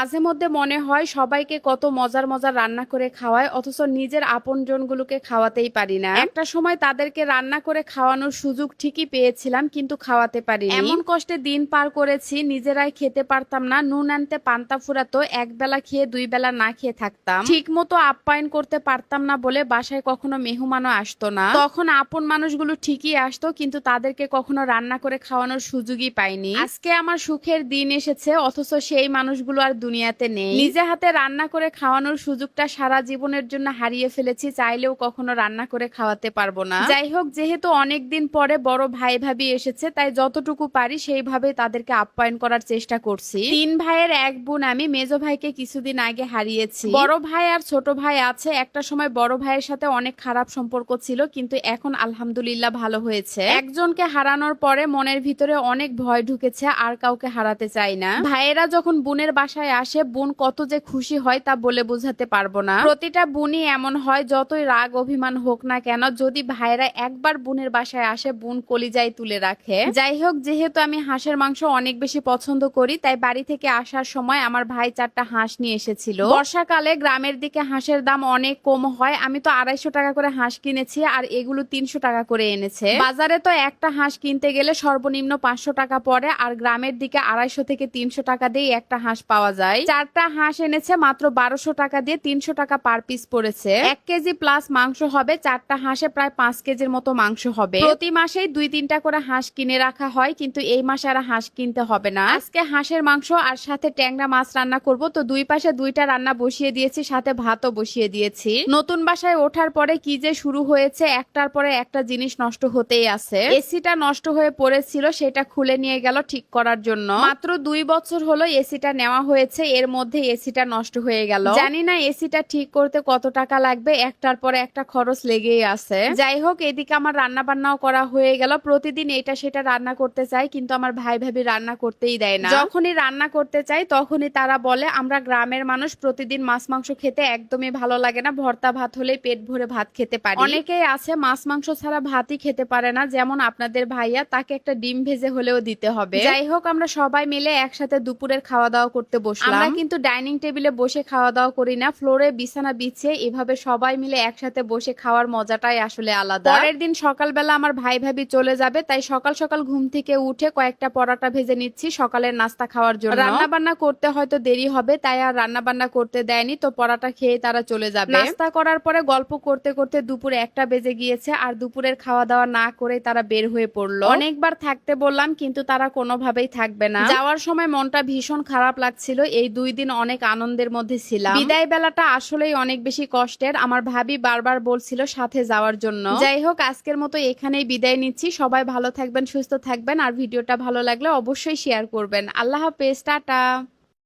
মাঝে মধ্যে মনে হয় সবাইকে কত মজার মজার রান্না করে খাওয়ায়, অথচ নিজের আপনজনগুলোকে খাওয়াতেই পারি না। একটা সময় তাদেরকে রান্না করে খাওয়ানোর সুযোগ ঠিকই পেয়েছিলাম, কিন্তু খাওয়াতে পারি এমন কষ্টে দিন পার করেছি, নিজেরাই খেতে পারতাম না, নুন আনতে পান্তা ফুরাতো এক বেলা খেয়ে দুই বেলা না খেয়ে থাকতাম। ঠিক মতো আপ্যায়ন করতে পারতাম না বলে বাসায় কখনো মেহমানও আসতো না। তখন আপন মানুষগুলো ঠিকই আসতো, কিন্তু তাদেরকে কখনো রান্না করে খাওয়ানোর সুযোগই পাইনি। আজকে আমার সুখের দিন এসেছে, অথচ সেই মানুষগুলো আর দুনিয়াতে নেই। নিজে হাতে রান্না করে খাওয়ানোর সুযোগটা সারা জীবনের জন্য হারিয়ে ফেলেছি, চাইলেও কখনো রান্না করে খাওয়াতে পারব না। যাই হোক, যেহেতু অনেক দিন পরে বড় ভাই ভাবি এসেছে, তাই যতটুকু পারি সেইভাবে তাদেরকে আপ্যায়ন করার চেষ্টা করছি। তিন ভাইয়ের এক বোন আমি মেজো ভাইকে কিছুদিন আগে হারিয়েছি। বড় ভাই আর ছোট ভাই আছে। একটা সময় বড় ভাইয়ের সাথে অনেক খারাপ সম্পর্ক ছিল, কিন্তু এখন আলহামদুলিল্লাহ ভালো হয়েছে। একজনকে হারানোর পরে মনের ভিতরে অনেক ভয় ঢুকেছে, আর কাউকে হারাতে চাই না। ভাইয়েরা যখন বোনের বাসায় আসে, বোন কত যে খুশি হয় তা বলে বোঝাতে পারব না। প্রতিটা বোনই এমন হয়, যতই রাগ, অভিমান হোক না কেন, যদি ভাইরা একবার বোনের বাসায় আসে, বোন কলিজায় তুলে রাখে। যাই হোক, যেহেতু আমি হাঁসের মাংস অনেক বেশি পছন্দ করি, তাই বাড়ি থেকে আসার সময় আমার ভাই চারটা হাঁস নিয়ে এসেছিল। বর্ষাকালে গ্রামের দিকে হাঁসের দাম অনেক কম হয়, আমি তো আড়াইশো টাকা করে হাঁস কিনেছি আর এগুলো তিনশো টাকা করে এনেছে। বাজারে তো একটা হাঁস কিনতে গেলে সর্বনিম্ন পাঁচশো টাকা পড়ে, আর গ্রামের দিকে আড়াইশো থেকে তিনশো টাকা দিয়ে একটা হাঁস পাওয়া যায়। চারটা হাঁস এনেছে মাত্র বারোশো টাকা দিয়ে তিনশো টাকা পার পিস পড়েছে। এক কেজি প্লাস মাংস হবে চারটা হাঁসে প্রায় পাঁচ কেজির মতো মাংস হবে। প্রতি মাসেই দুই তিনটা করে হাঁস কিনে রাখা হয় কিন্তু এই মাসে আর হাঁস কিনতে হবে না। আজকে হাঁসের মাংস আর সাথে ট্যাংরা মাছ রান্না করব তো দুই পাশে দুইটা রান্না বসিয়ে দিয়েছি সাথে ভাতও বসিয়ে দিয়েছি। নতুন বাসায় ওঠার পরে কি যে শুরু হয়েছে একটার পরে একটা জিনিস নষ্ট হতেই আছে। এসিটা নষ্ট হয়ে পড়েছিল সেটা খুলে নিয়ে গেল ঠিক করার জন্য। মাত্র দুই বছর হলো এসিটা নেওয়া হয়েছে। এর মধ্যে এসিটা নষ্ট হয়ে গেল। জানি না এসিটা ঠিক করতে কত টাকা লাগবে, একটার পরে একটা খরচ লেগেই আছে। যাই হোক, এদিকে আমার রান্না বান্নাও করা হয়ে গেল। প্রতিদিন এটা সেটা রান্না করতে চাই, কিন্তু আমার ভাই ভাবি রান্না করতেই দেয় না। যখনই রান্না করতে চাই, তখনই তারা বলে, আমরা গ্রামের মানুষ প্রতিদিন মাছ, মাংস খেতে একদমই ভালো লাগে না, ভর্তা ভাত হলে পেট ভরে ভাত খেতে পারি। অনেকেই আছে, মাছ, মাংস ছাড়া ভাতই খেতে পারে না, যেমন আপনাদের ভাইয়া, তাকে একটা ডিম ভেজে হলেও দিতে হবে। যাই হোক, আমরা সবাই মিলে একসাথে দুপুরের খাওয়া দাওয়া করতে বসলাম। আমরা কিন্তু ডাইনিং টেবিলে বসে খাওয়া দাওয়া করি না ফ্লোরে বিছানা বিছিয়ে এভাবে সবাই মিলে একসাথে বসে খাওয়ার মজাটাই আসলে আলাদা। পরের দিন সকালবেলা আমার ভাই ভাবি চলে যাবে তাই সকাল সকাল ঘুম থেকে উঠে কয়েকটা পরোটা ভেজে নিচ্ছি সকালের নাস্তা খাওয়ার জন্য। রান্না বান্না করতে হয়তো দেরি হবে তাই আর রান্না বান্না করতে দেয়নি তো পরোটা খেয়ে তারা চলে যাবে। নাস্তা করার পরে গল্প করতে করতে দুপুরে একটা বেজে গিয়েছে আর দুপুরের খাওয়া দাওয়া না করে তারা বের হয়ে পড়ল। অনেকবার থাকতে বললাম কিন্তু তারা কোনোভাবেই থাকবে না। যাওয়ার সময় মনটা ভীষণ খারাপ লাগছিল এই দুই দিন অনেক আনন্দের মধ্যে ছিলাম। বিদায় বেলাটা আসলেই অনেক বেশি কষ্টের। আমার ভাবি বারবার বলছিল সাথে যাওয়ার জন্য। যাই হোক আজকের মতো এখানেই বিদায় নিচ্ছি। সবাই ভালো থাকবেন সুস্থ থাকবেন। আর ভিডিওটা ভালো লাগলে অবশ্যই শেয়ার করবেন। আল্লাহ হাফেজ টাটা।